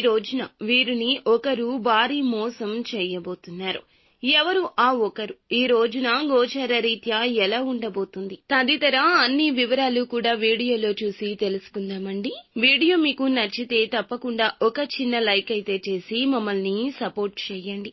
ఈ రోజున వీరిని ఒకరు భారీ మోసం చేయబోతున్నారు. ఎవరు ఆ ఒకరు? ఈ రోజున గోచర రీత్యా ఎలా ఉండబోతుంది? తదితర అన్ని వివరాలు కూడా వీడియోలో చూసి తెలుసుకుందామండి. వీడియో మీకు నచ్చితే తప్పకుండా ఒక చిన్న లైక్ అయితే చేసి మమ్మల్ని సపోర్ట్ చేయండి.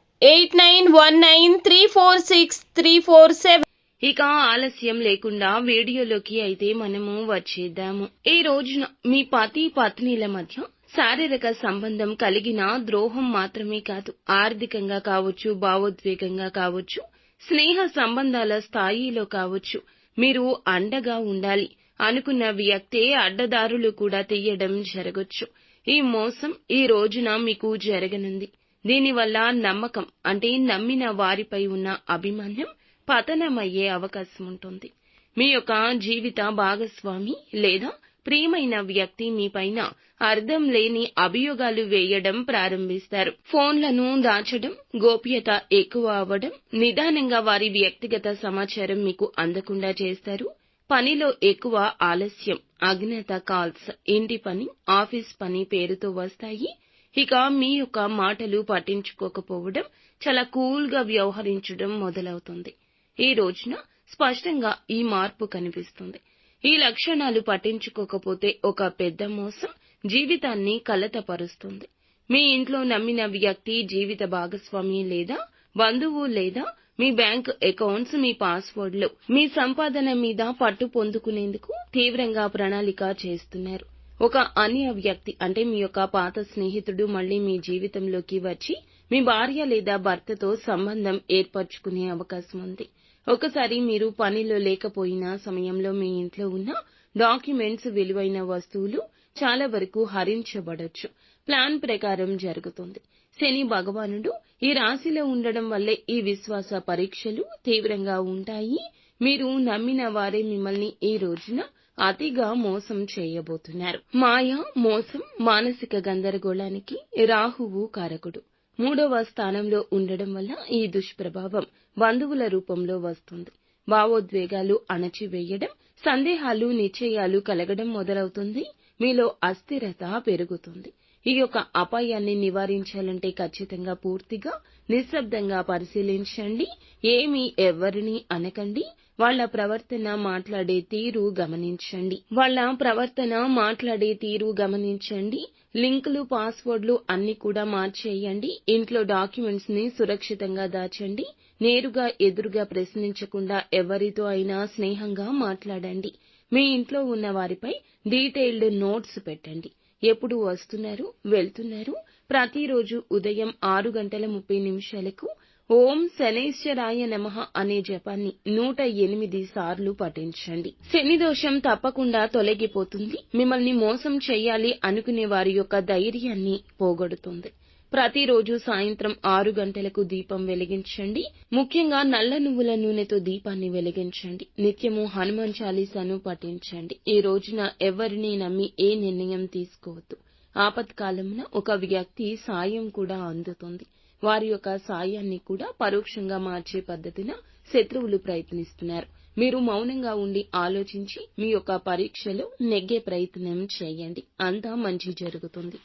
eight nine one nine three four six three four seven. ఇక ఆలస్యం లేకుండా వీడియోలోకి అయితే మనము వచ్చేద్దాము. ఈ రోజున మీ పతి పత్నిల మధ్య శారీరక సంబంధం కలిగిన ద్రోహం మాత్రమే కాదు ఆర్థికంగా కావచ్చు భావోద్వేగంగా కావచ్చు స్నేహ సంబంధాల స్థాయిలో కావచ్చు మీరు అండగా ఉండాలి అనుకున్న వ్యక్తే అడ్డదారులు కూడా తీయడం జరగొచ్చు. ఈ మోసం ఈ రోజున మీకు జరగనుంది. దీనివల్ల నమ్మకం అంటే నమ్మిన వారిపై ఉన్న అభిమాన్యం పతనమయ్యే అవకాశం ఉంటుంది మీ యొక్క జీవిత భాగస్వామి లేదా ప్రియమైన వ్యక్తి మీ పైన అర్థం లేని అభియోగాలు వేయడం ప్రారంభిస్తారు. ఫోన్లను దాచడం గోప్యత ఎక్కువ అవ్వడం నిదానంగా వారి వ్యక్తిగత సమాచారం మీకు అందకుండా చేస్తారు. పనిలో ఎక్కువ ఆలస్యం అజ్ఞాత కాల్స్ ఇంటి పని ఆఫీస్ పని పేరుతో వస్తాయి. ఇక మీ యొక్క మాటలు పట్టించుకోకపోవడం చాలా కూల్గా వ్యవహరించడం మొదలవుతుంది. ఈ రోజున స్పష్టంగా ఈ మార్పు కనిపిస్తుంది. ఈ లక్షణాలు పట్టించుకోకపోతే ఒక పెద్ద మోసం జీవితాన్ని కలతపరుస్తుంది. మీ ఇంట్లో నమ్మిన వ్యక్తి జీవిత భాగస్వామి లేదా బంధువు లేదా మీ బ్యాంక్ అకౌంట్స్ మీ పాస్వర్డ్లు మీ సంపాదన మీద పట్టు పొందుకునేందుకు తీవ్రంగా ప్రణాళిక చేస్తున్నారు. ఒక అన్య వ్యక్తి అంటే మీ యొక్క పాత స్నేహితుడు మళ్ళీ మీ జీవితంలోకి వచ్చి మీ భార్య లేదా భర్తతో సంబంధం ఏర్పరచుకునే అవకాశం ఉంది. ఒకసారి మీరు పనిలో లేకపోయిన సమయంలో మీ ఇంట్లో ఉన్న డాక్యుమెంట్స్ విలువైన వస్తువులు చాలా వరకు హరించబడొచ్చు. ప్లాన్ ప్రకారం జరుగుతుంది. శని భగవానుడు ఈ రాశిలో ఉండడం వల్లే ఈ విశ్వాస పరీక్షలు తీవ్రంగా ఉంటాయి. మీరు నమ్మిన వారే మిమ్మల్ని ఈ రోజున అతిగా మోసం చేయబోతున్నారు. మాయ మోసం మానసిక గందరగోళానికి రాహువు కారకుడు. మూడవ స్థానంలో ఉండడం వల్ల ఈ దుష్ప్రభావం బంధువుల రూపంలో వస్తుంది. భావోద్వేగాలు అణచివేయడం సందేహాలు నిశ్చయాలు కలగడం మొదలవుతుంది. మీలో అస్థిరత పెరుగుతుంది. ఈ యొక్క అపాయాన్ని నివారించాలంటే ఖచ్చితంగా పూర్తిగా నిశ్శబ్దంగా పరిశీలించండి. ఏమీ ఎవరిని అనకండి. వాళ్ళ ప్రవర్తన మాట్లాడే తీరు గమనించండి. వాళ్ళ ప్రవర్తన మాట్లాడే తీరు గమనించండి. లింకులు పాస్వర్డ్లు అన్ని కూడా మార్చేయండి. ఇంట్లో డాక్యుమెంట్స్ని సురక్షితంగా దాచండి. నేరుగా ఎదురుగా ప్రశ్నించకుండా ఎవరితో అయినా స్నేహంగా మాట్లాడండి. మీ ఇంట్లో ఉన్న వారిపై డీటెయిల్డ్ నోట్స్ పెట్టండి. ఎప్పుడు వస్తున్నారు వెళ్తున్నారు. ప్రతిరోజు ఉదయం ఆరు గంటల ముప్పై నిమిషాలకు ఓం శనైశ్వరాయ నమః అనే జపాన్ని నూట ఎనిమిది సార్లు పఠించండి. శని దోషం తప్పకుండా తొలగిపోతుంది. మిమ్మల్ని మోసం చేయాలి అనుకునే వారి యొక్క ధైర్యాన్ని పోగొడుతుంది. ప్రతిరోజు సాయంత్రం ఆరు గంటలకు దీపం వెలిగించండి. ముఖ్యంగా నల్ల నువ్వుల నూనెతో దీపాన్ని వెలిగించండి. నిత్యము హనుమాన్ చాలీసాను పఠించండి. ఈ రోజున ఎవరిని నమ్మి ఏ నిర్ణయం తీసుకోవద్దు. ఆపత్కాలమున ఒక వ్యక్తి సాయం కూడా అందుతుంది. వారి యొక్క సాయాన్ని కూడా పరోక్షంగా మార్చే పద్ధతిన శత్రువులు ప్రయత్నిస్తున్నారు. మీరు మౌనంగా ఉండి ఆలోచించి మీ యొక్క పరీక్షలో నెగ్గే ప్రయత్నం చేయండి. అంతా మంచి జరుగుతుంది.